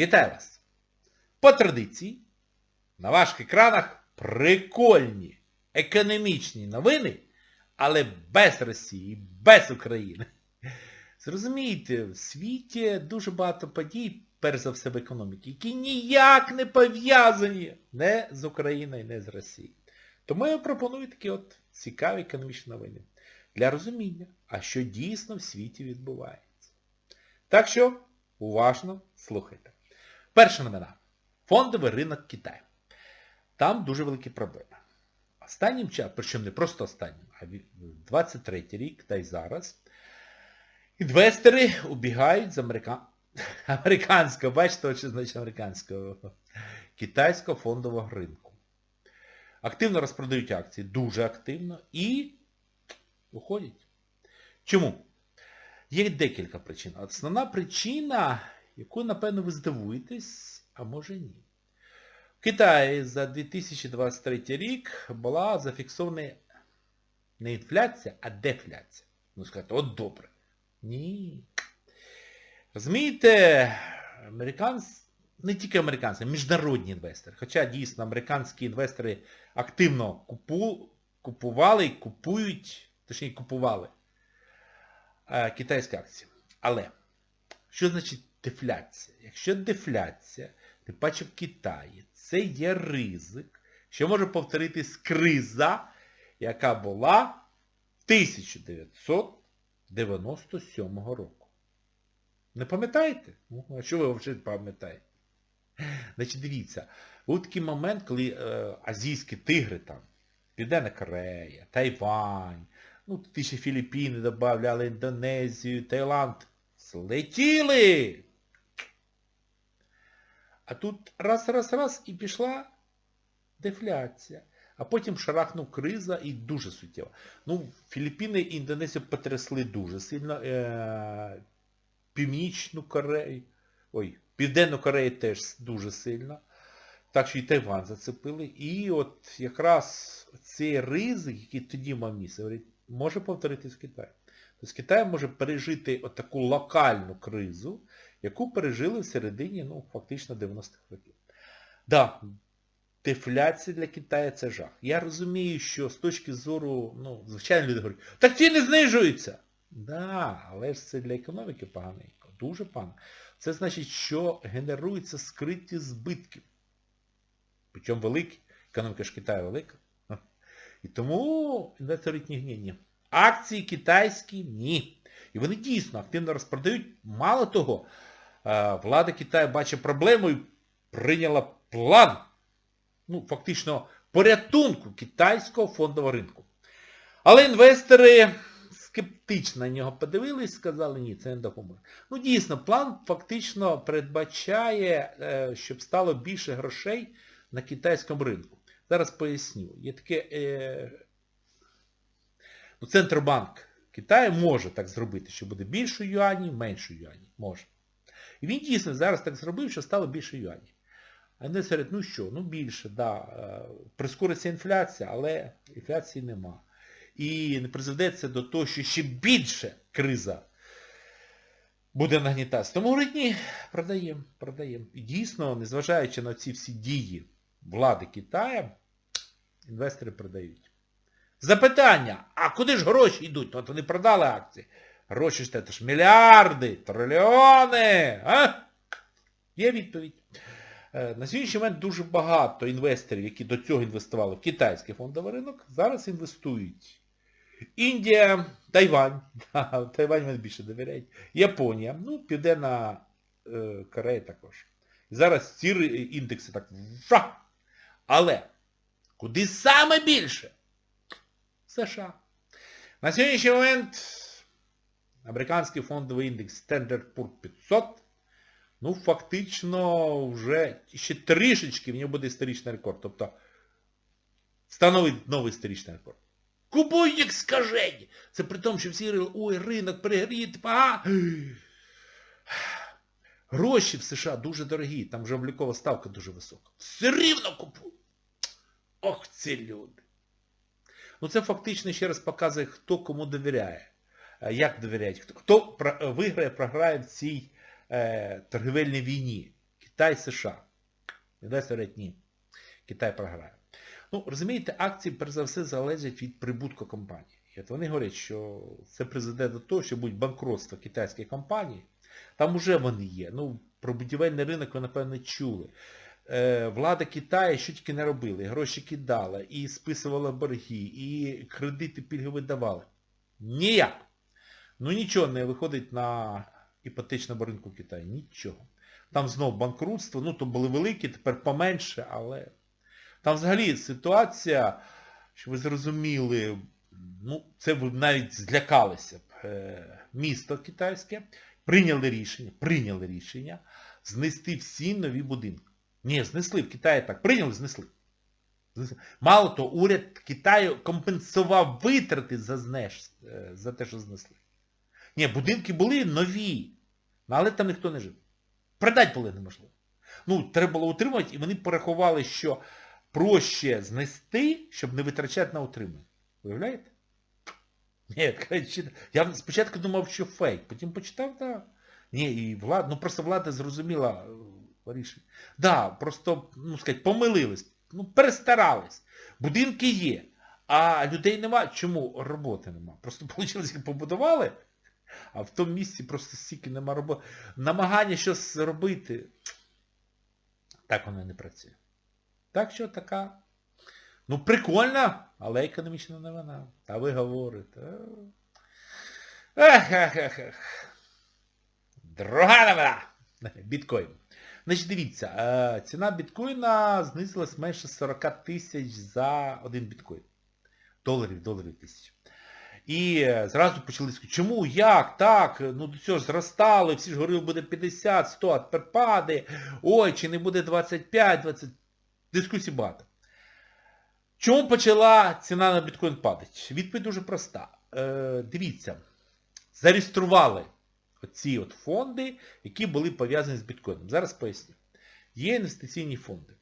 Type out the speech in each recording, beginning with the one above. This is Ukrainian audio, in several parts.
Вітаю вас! По традиції на ваших екранах прикольні економічні новини, але без Росії, без України. Зрозумієте, в світі дуже багато подій, перш за все в економіці, які ніяк не пов'язані не з Україною, не з Росією. Тому я пропоную такі от цікаві економічні новини для розуміння, а що дійсно в світі відбувається. Так що, уважно слухайте. Перша новина. Фондовий ринок Китаю. Там дуже великі проблеми. Останнім часом, причому не просто останнім, а 23 рік, та й зараз, інвестори убігають з америка... американського, бачите, що значить американського, китайського фондового ринку. Активно розпродають акції, дуже активно, і уходять. Чому? Є декілька причин. Основна причина, яку, напевно, ви здивуєтесь, а може ні. В Китаї за 2023 рік була зафіксована не інфляція, а дефляція. Ну, сказати, от добре. Ні. Розумієте, американці, не тільки американці, а міжнародні інвестори. Хоча дійсно американські інвестори активно купу, купували і купують, точніше купували е, китайські акції. Але, що значить дефляція? Якщо дефляція, тим паче в Китаї, це є ризик, що може повторитись криза, яка була 1997 року. Не пам'ятаєте? Ну, а що ви взагалі пам'ятаєте? Значить, дивіться, був такий момент, коли е, азійські тигри там, Південна Корея, Тайвань, ну, ті ще Філіппіни додавали, Індонезію, Таїланд, злетіли! А тут раз-раз-раз і пішла дефляція. А потім шарахнув криза і дуже суттєва. Ну, Філіппіни і Індонезію потрясли дуже сильно. Е- Північну Корею, ой, Південну Корею теж дуже сильно. Так що і Тайвань зацепили. І от якраз цей ризик, який тоді мав місце, говорить, може повторитись в Китаї. Тобто Китай може пережити от таку локальну кризу, яку пережили в середині, ну, фактично 90-х років. Да, дефляція для Китаю це жах. Я розумію, що з точки зору, ну, звичайно, люди говорять, так ціни знижуються. Да, але ж це для економіки поганенько, дуже погано. Це значить, що генеруються скриті збитки. Причому великі. Економіка ж Китаю велика. І тому інвестори ні, ні, ні. Акції китайські ні. І вони дійсно активно розпродають. Мало того, влада Китаю бачить проблему і прийняла план, ну, фактично, порятунку китайського фондового ринку. Але інвестори скептично на нього подивились сказали, ні, це не допоможе. Ну, дійсно, план фактично передбачає, щоб стало більше грошей на китайському ринку. Зараз поясню. Є таке... Е... Ну, Центробанк Китаю може так зробити, що буде більше юанів, менше юанів. Може. І він дійсно зараз так зробив, що стало більше юанів. А не серед, ну що, ну більше, да. Прискориться інфляція, але інфляції нема. І не призведеться до того, що ще більше криза буде нагнітатися. Тому говорить, ні, продаємо, продаємо. І дійсно, незважаючи на ці всі дії влади Китаю, інвестори продають. Запитання, а куди ж гроші йдуть? От вони продали акції. Гроші це ж мільярди, трильйони. А? Є відповідь. На сьогоднішній момент дуже багато інвесторів, які до цього інвестували в китайський фондовий ринок, зараз інвестують. Індія, Тайвань, Тайвань мене більше довіряють, Японія, ну, Південна е, Корея також. Зараз ці індекси так. Але куди саме більше? США. На сьогоднішній момент американський фондовий індекс Standard Poor's 500 ну, фактично вже ще трішечки в нього буде історичний рекорд. Тобто становить новий історичний рекорд. Купують як скажені. Це при тому, що всі говорили, ой, ринок перегріє, а... Гроші в США дуже дорогі, там вже облікова ставка дуже висока. Все рівно купують. Ох, ці люди. Ну це фактично ще раз показує, хто кому довіряє. Як довіряють, хто, виграє, програє в цій е, торгівельній війні. Китай США. Інвестори говорять, ні. Китай програє. Ну, розумієте, акції, перш за все, залежать від прибутку компанії. І от вони говорять, що це призведе до того, що будуть банкротство китайських компаній. Там уже вони є. Ну, про будівельний ринок ви, напевно, чули. Е, влада Китаю що тільки не робила, гроші кидала, і списувала борги, і кредити пільгові давали. Ніяк. Ну нічого не виходить на іпотечному ринку Китаю. Нічого. Там знов банкрутство, ну то були великі, тепер поменше, але там взагалі ситуація, що ви зрозуміли, ну це ви навіть злякалися б. Е, Місто китайське прийняли рішення, прийняли рішення знести всі нові будинки. Ні, знесли в Китаї так. Прийняли, знесли. Знесли. Мало того, уряд Китаю компенсував витрати за, знеш, е, за те, що знесли. Ні, будинки були нові, ну, але там ніхто не жив. Продати було неможливо. Ну, треба було утримувати, і вони порахували, що проще знести, щоб не витрачати на утримання. Уявляєте? Ні, я спочатку думав, що фейк, потім почитав, так. Ні, і влада, ну просто влада зрозуміла е, рішення. Да, просто, ну сказати, помилились, ну перестарались. Будинки є, а людей нема. Чому? Роботи нема. Просто вийшло, їх побудували, а в тому місці просто стільки нема роботи. Намагання щось робити, так воно не працює. Так що така. Ну, прикольно, але економічна новина. Та ви говорите. Ех, ех, ех, ех. Друга новина. Біткоін. Значить, дивіться, е, ціна біткоїна знизилась менше 40 тисяч за один біткоін. Доларів, доларів тисяч. І зразу почали сказати, чому, як, так, ну до цього ж зростали, всі ж говорили, буде 50, 100, а тепер падає, ой, чи не буде 25, 20, дискусій багато. Чому почала ціна на біткоін падати? Відповідь дуже проста. Е, дивіться, зареєстрували оці от фонди, які були пов'язані з біткоїном. Зараз поясню. Є інвестиційні фонди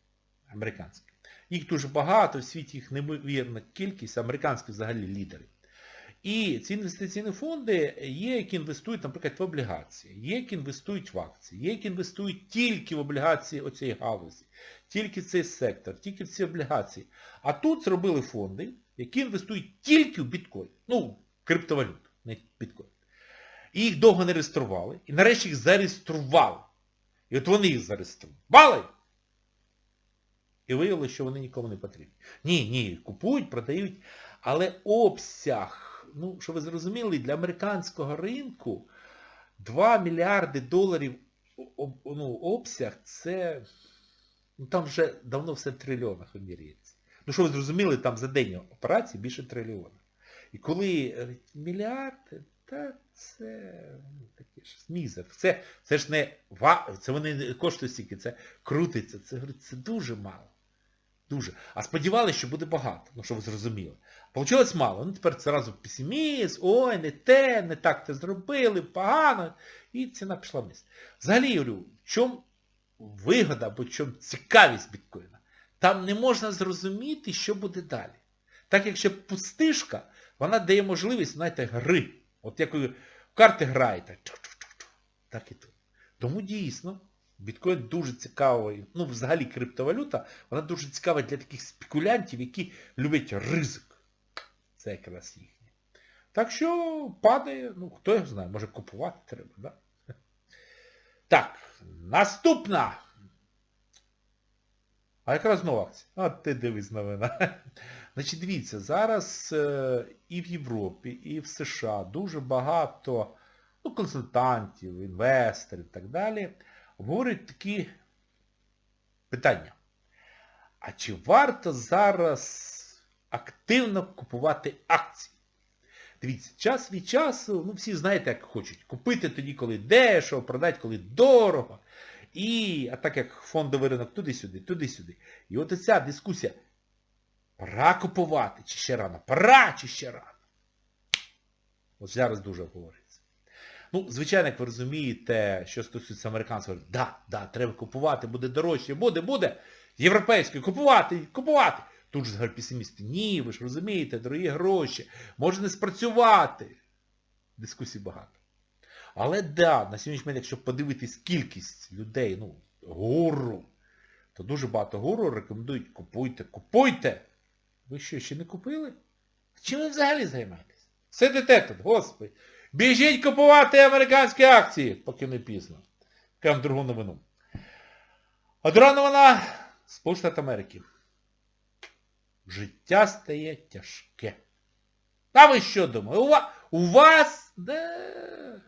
американські. Їх дуже багато, в світі їх неймовірна кількість, американські взагалі лідери. І ці інвестиційні фонди є, які інвестують, наприклад, в облігації, є, які інвестують в акції, є, які інвестують тільки в облігації оцієї галузі, тільки в цей сектор, тільки в ці облігації. А тут зробили фонди, які інвестують тільки в біткоін. Ну, криптовалюту, не біткоін. І їх довго не реєстрували. І нарешті їх зареєстрували. І от вони їх зареєстрували. І виявилося, що вони нікому не потрібні. Ні, ні, купують, продають. Але обсяг, ну, що ви зрозуміли, для американського ринку 2 мільярди доларів ну, обсяг, це... Ну, там вже давно все в трильйонах вимірюється. Ну, що ви зрозуміли, там за день операцій більше трильйона. І коли е, мільярди, та це ну, таке ж мізер. Це, це ж не це вони не коштують стільки, це крутиться, це, це дуже мало. Дуже. А сподівалися, що буде багато, ну що ви зрозуміли. Получилось мало. Ну тепер це разу песимізм, ой, не те, не так це зробили, погано. І ціна пішла вниз. Взагалі, говорю, в чому вигода або в чому цікавість біткоїна? Там не можна зрозуміти, що буде далі. Так як ще пустишка, вона дає можливість, знаєте, гри. От як ви в карти граєте. Так і тут. Тому дійсно, біткоін дуже цікавий, ну взагалі криптовалюта, вона дуже цікава для таких спекулянтів, які люблять ризик. Це якраз їхнє. Так що падає, ну хто його знає, може купувати треба, да? Так, наступна. А якраз нова акція. А ти дивись новина. Значить, дивіться, зараз е, і в Європі, і в США дуже багато ну, консультантів, інвесторів і так далі говорять такі питання. А чи варто зараз активно купувати акції? Дивіться, час від часу, ну всі знаєте, як хочуть. Купити тоді, коли дешево, продати, коли дорого. І, а так як фондовий ринок туди-сюди, туди-сюди. І от ця дискусія, пора купувати, чи ще рано, пора, чи ще рано. От зараз дуже говориться. Ну, звичайно, як ви розумієте, що стосується американців, говорять, да, да, треба купувати, буде дорожче, буде, буде. Європейською, купувати, купувати. Тут же говорять песимісти, ні, ви ж розумієте, дорогі гроші, може не спрацювати. Дискусій багато. Але да, на сьогоднішній момент, якщо подивитись кількість людей, ну, гуру, то дуже багато гуру рекомендують купуйте, купуйте. Ви що, ще не купили? Чим ви взагалі займаєтесь? Сидите тут, господи. Біжіть купувати американські акції, поки не пізно. Кажемо другу новину. А друга Америки. Життя стає тяжке. А ви що думаєте? У вас, у вас де...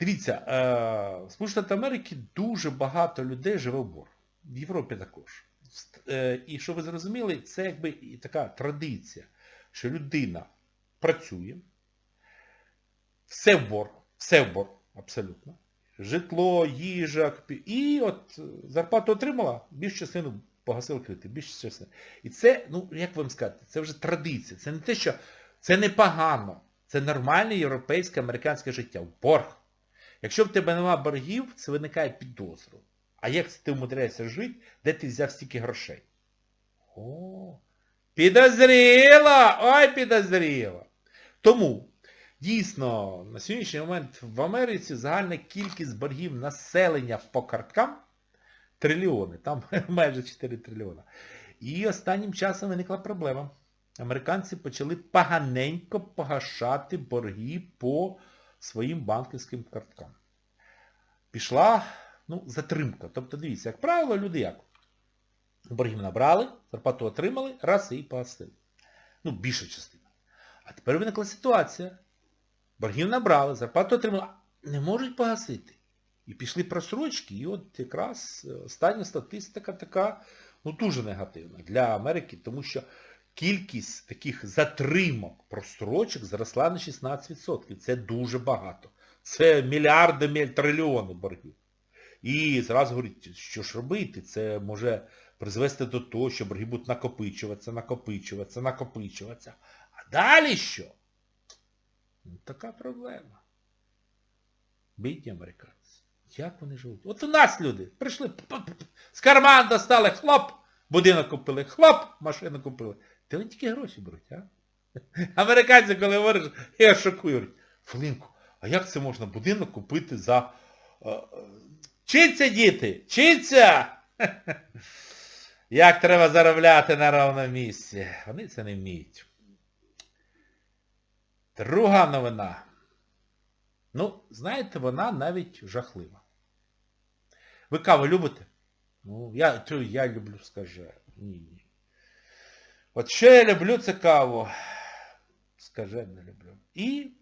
Дивіться, е, в Сполучених Америки дуже багато людей живе в борг. В Європі також. Е, І що ви зрозуміли, це якби і така традиція, що людина працює, все в борг, все в борг, абсолютно. Житло, їжа, і от е, зарплату отримала, більшу частину погасила кредити, більшу частину. І це, ну, як вам сказати, це вже традиція. Це не те, що це не погано. Це нормальне європейське, американське життя. В борг. Якщо в тебе нема боргів, це виникає підозру. А як ти вмудряєшся жити, де ти взяв стільки грошей? О, підозріло! Ой, підозріло! Тому, дійсно, на сьогоднішній момент в Америці загальна кількість боргів населення по карткам трильйони, там майже 4 трильйона. І останнім часом виникла проблема. Американці почали поганенько погашати борги по своїм банківським карткам. Пішла ну, затримка. Тобто, дивіться, як правило, люди як? Боргів набрали, зарплату отримали, раз і погасили. Ну, більша частина. А тепер виникла ситуація. Боргів набрали, зарплату отримали, не можуть погасити. І пішли просрочки, і от якраз е, остання статистика така, ну, дуже негативна для Америки, тому що кількість таких затримок просрочок зросла на 16%. Це дуже багато. Це мільярди, міль, трильйони боргів. І зразу говорять, що ж робити? Це може призвести до того, що борги будуть накопичуватися, накопичуватися, накопичуватися. А далі що? Така проблема. Бідні американці. Як вони живуть? От у нас люди прийшли, з карман достали, хлоп, будинок купили, хлоп, машину купили. Де вони тільки гроші беруть, а? Американці, коли говориш, я шокую. Флинку, а як це можна будинок купити за... е, Вчиться, діти! Вчиться! Як треба заробляти на ровному місці. Вони це не вміють. Друга новина. Ну, знаєте, вона навіть жахлива. Ви каву любите? Ну, я, то я люблю, скаже. Ні, ні. От що я люблю, це каву. Скаже, не люблю. І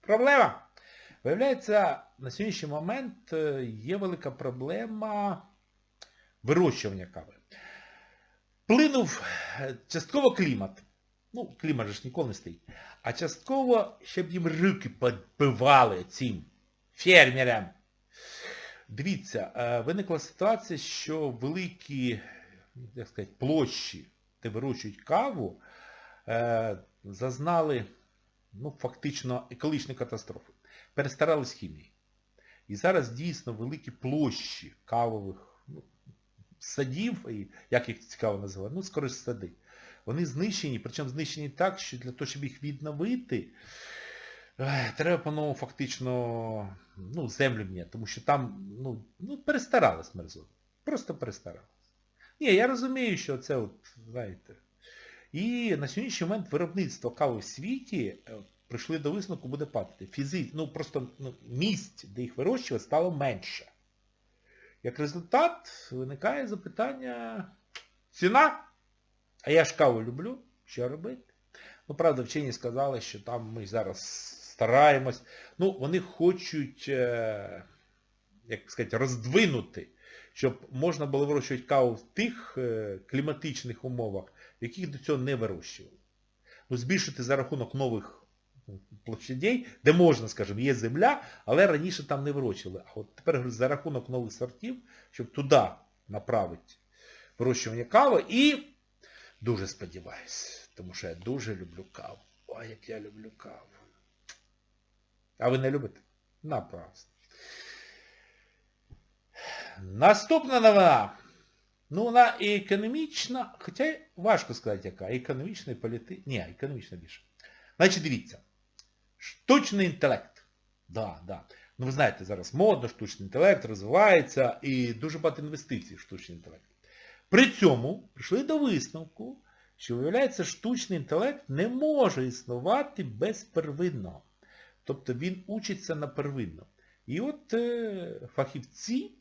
проблема. Виявляється, на сьогоднішній момент е, є велика проблема вирощування кави. Вплинув е, частково клімат. Ну, клімат же ж ніколи не стоїть. А частково, щоб їм руки підбивали цим фермерам. Дивіться, е, виникла ситуація, що великі, як сказати, площі, де вирощують каву, е, зазнали, ну, фактично, екологічні катастрофи. Перестарались хімії. І зараз дійсно великі площі кавових ну, садів, як їх цікаво називати, ну, скоріше сади. Вони знищені, причому знищені так, що для того, щоб їх відновити, треба по-новому фактично ну, землю міняти, тому що там ну, ну, перестарались мерзоти. Просто перестарались. Ні, я розумію, що це от, знаєте. І на сьогоднішній момент виробництво кави в світі е, прийшли до висновку, буде падати. Фізи, ну просто ну, місць, де їх вирощувати, стало менше. Як результат, виникає запитання ціна. А я ж каву люблю, що робити? Ну, правда, вчені сказали, що там ми зараз стараємось. Ну, вони хочуть, е, як сказати, роздвинути, щоб можна було вирощувати каву в тих е, кліматичних умовах, яких до цього не вирощували. Ну, збільшити за рахунок нових площадей, де можна, скажімо, є земля, але раніше там не вирощували. А от тепер за рахунок нових сортів, щоб туди направити вирощування кави і дуже сподіваюсь, тому що я дуже люблю каву. Ой, як я люблю каву. А ви не любите? Напрасно. Наступна новина. Ну, вона і економічна, хоча важко сказати яка, економічна і політична. Ні, економічна більше. Значить, дивіться. Штучний інтелект. Да, да. Ну ви знаєте, зараз модно, штучний інтелект розвивається і дуже багато інвестицій в штучний інтелект. При цьому прийшли до висновку, що, виявляється, штучний інтелект не може існувати без первинного. Тобто він учиться на первинному. І от е, фахівці,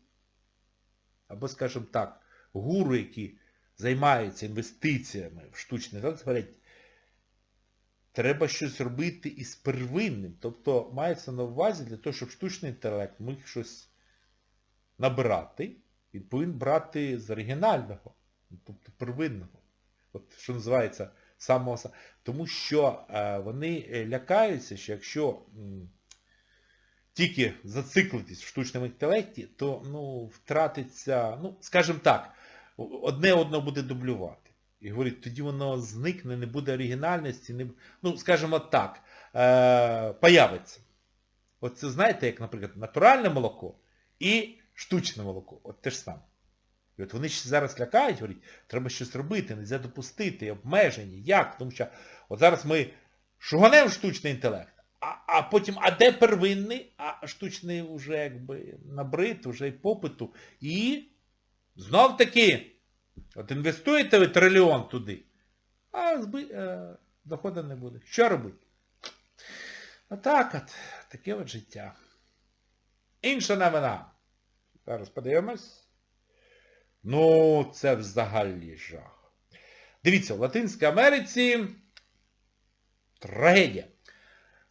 або, скажімо так, гуру, які займаються інвестиціями в штучний інтелект, говорять, треба щось робити із первинним. Тобто мається на увазі для того, щоб штучний інтелект міг щось набирати, він повинен брати з оригінального, тобто первинного. От що називається самого Тому що е, вони е, лякаються, що якщо м, тільки зациклитись в штучному інтелекті, то ну, втратиться, ну, скажімо так, одне одного буде дублювати. І говорить, тоді воно зникне, не буде оригінальності, не... ну, скажімо так, е, появиться. От це знаєте, як, наприклад, натуральне молоко і штучне молоко. От те ж саме. І от вони ще зараз лякають, говорять, треба щось робити, не можна допустити, обмеження. Як? Тому що от зараз ми шуганемо штучний інтелект, а, а потім, а де первинний, а штучний вже якби набрид, вже й попиту. І знов таки, от інвестуєте ви трильйон туди, а зби, е, доходу не буде. Що робити? Отак от, таке от життя. Інша новина. Зараз подивимось. Ну, це взагалі жах. Дивіться, в Латинській Америці трагедія.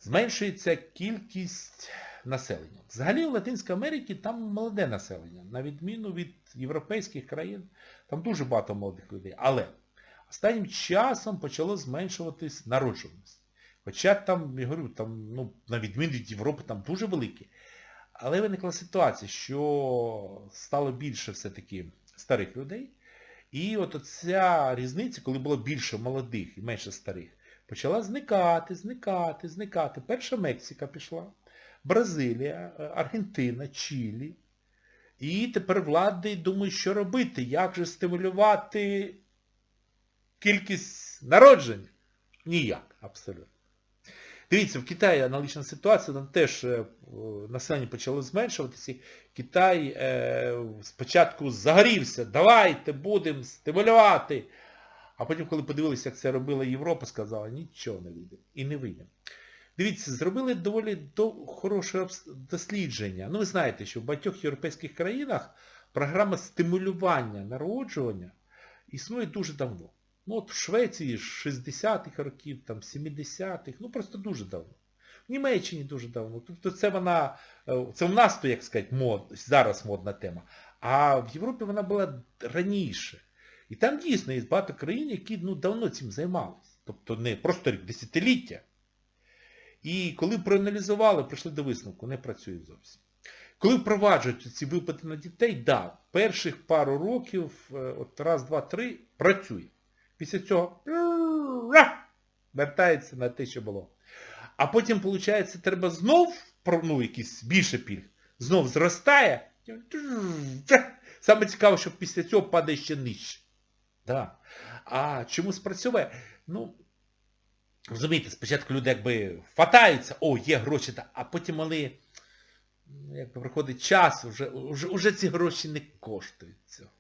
Зменшується кількість населення. Взагалі в Латинській Америці там молоде населення. На відміну від європейських країн, там дуже багато молодих людей. Але останнім часом почало зменшуватись народжуваність. Хоча там, я говорю, там, ну, на відміну від Європи, там дуже великі. Але виникла ситуація, що стало більше все-таки старих людей. І от оця різниця, коли було більше молодих і менше старих, почала зникати, зникати, зникати. Перша Мексика пішла, Бразилія, Аргентина, Чилі. І тепер влади думають, що робити, як же стимулювати кількість народжень. Ніяк, абсолютно. Дивіться, в Китаї аналогічна ситуація, там теж е, населення почало зменшуватися. Китай е, спочатку загорівся, давайте будемо стимулювати. А потім, коли подивилися, як це робила Європа, сказала, нічого не вийде. І не вийде. Дивіться, зробили доволі до, хороше дослідження. Ну, ви знаєте, що в багатьох європейських країнах програма стимулювання народжування існує дуже давно. Ну от в Швеції з 60-х років, там 70-х, ну просто дуже давно. В Німеччині дуже давно. Тобто це вона, е, це в нас то, як сказати, мод, зараз модна тема. А в Європі вона була раніше. І там дійсно є багато країн, які ну, давно цим займалися. Тобто не просто рік, десятиліття. І коли проаналізували, прийшли до висновку, не працює зовсім. Коли впроваджують ці випадки на дітей, да, перших пару років, е, от раз, два, три, працює. Після цього вертається на те, що було. А потім, виходить, треба знов, ну, якийсь більше пільг, знов зростає. Саме цікаво, що після цього падає ще нижче. Да. А чому спрацьовує? Ну, розумієте, спочатку люди якби фатаються, о, є гроші, а потім вони, ну, якби приходить час, вже, вже, вже ці гроші не коштують цього.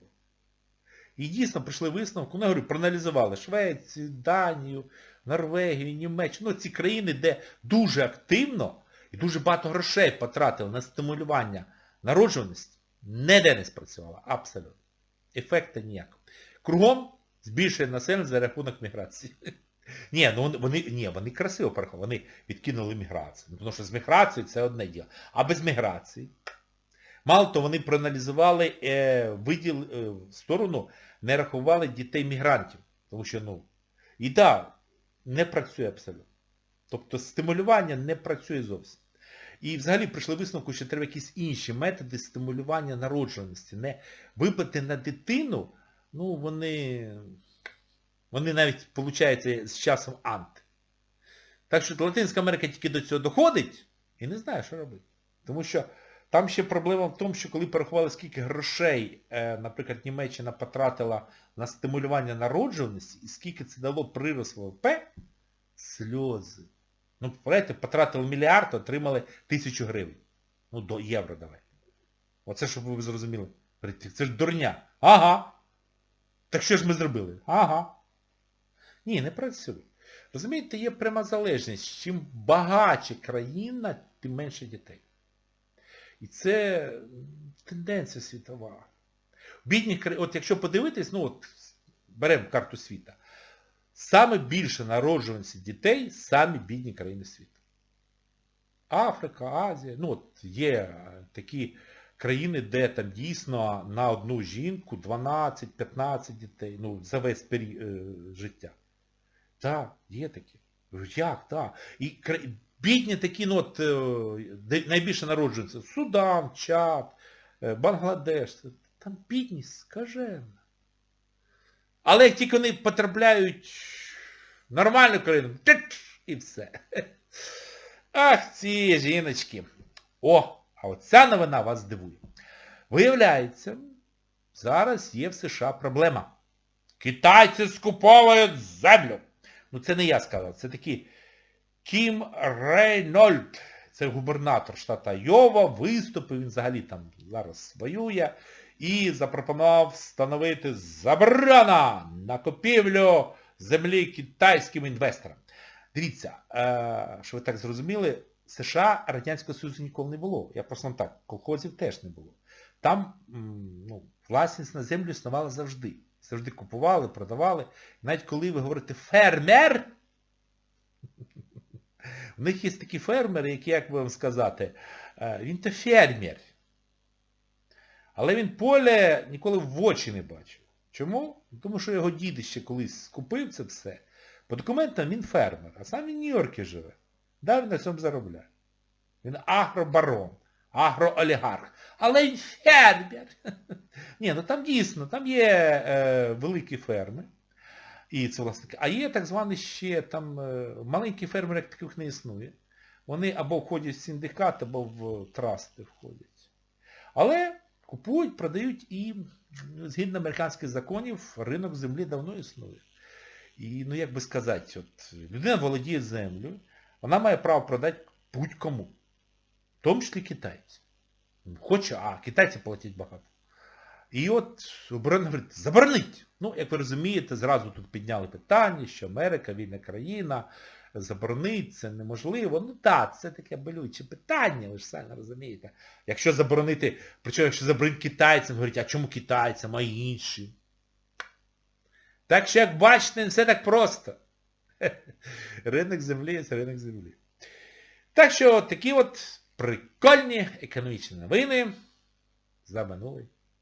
І дійсно прийшли висновку, ну, я говорю, проаналізували Швецію, Данію, Норвегію, Німеччину, ну, ці країни, де дуже активно і дуже багато грошей потратили на стимулювання народжуваності, ніде не спрацювало. Абсолютно. Ефекту ніякого. Кругом збільшує населення за рахунок міграції. Ні, ну вони, ні, вони красиво порахували, вони відкинули міграцію. Ну, тому що з міграцією це одне діло. А без міграції. Мало того, вони проаналізували е, виділ е, сторону, не рахували дітей-мігрантів. Тому що, ну, і так, да, не працює абсолютно. Тобто стимулювання не працює зовсім. І взагалі прийшли висновку, що треба якісь інші методи стимулювання народжуваності. Не випити на дитину, ну вони, вони навіть, виходить, з часом анти. Так що Латинська Америка тільки до цього доходить і не знає, що робити. Тому що там ще проблема в тому, що коли порахували, скільки грошей, е, наприклад, Німеччина потратила на стимулювання народжуваності, і скільки це дало прирост ВВП, сльози. Ну, понимаєте, потратили мільярд, отримали тисячу гривень. Ну, до євро давай. Оце, щоб ви зрозуміли. Це ж дурня. Ага. Так що ж ми зробили? Ага. Ні, не працює. Розумієте, є пряма залежність. Чим багатша країна, тим менше дітей. І це тенденція світова. Бідні от якщо подивитись, ну от беремо карту світа, саме більше народжуваності дітей самі бідні країни світу. Африка, Азія, ну от є е, такі країни, де там дійсно на одну жінку 12-15 дітей, ну, за весь період е, життя. Так, є такі. Як, так. І бідні такі, ну от, е, найбільше народжуються. Судан, Чад, е, Бангладеш. Там бідність скажена. Але як тільки вони потрапляють в нормальну країну, і все. Ах, ці жіночки. О, а оця новина вас здивує. Виявляється, зараз є в США проблема. Китайці скуповують землю. Ну це не я сказав, це такий Кім Рейнольд. Це губернатор штата Йова, виступив, він взагалі там зараз воює, і запропонував встановити заборона на купівлю землі китайським інвесторам. Дивіться, е, що ви так зрозуміли, США Радянського Союзу ніколи не було. Я просто вам так, колхозів теж не було. Там ну, власність на землю існувала завжди. Завжди купували, продавали. Навіть коли ви говорите фермер, в них є такі фермери, які, як би вам сказати, е, він то фермер. Але він поле ніколи в очі не бачив. Чому? Тому що його дід ще колись скупив це все. По документам він фермер, а сам він в Нью-Йоркі живе. Да, він на цьому заробляє. Він агробарон, агроолігарх. Але він фермер. Ні, ну там дійсно, там є е, великі ферми. І це власники. А є так звані ще там е, маленькі фермери, як таких не існує. Вони або входять в синдикат, або в трасти входять. Але купують, продають і згідно американських законів ринок землі давно існує. І, ну як би сказати, от, людина володіє землею, вона має право продати будь-кому. В тому числі китайці. Хоче, а китайці платять багато. І от оборона говорить, заборонить. Ну, як ви розумієте, зразу тут підняли питання, що Америка, вільна країна, заборонить, це неможливо. Ну так, це таке болюче питання, ви ж самі розумієте. Якщо заборонити, причому якщо заборонити китайцям, говорять, а чому китайцям, а інші? Так що, як бачите, не все так просто. Ринок землі є ринок землі. Так що такі от прикольні економічні новини за минулий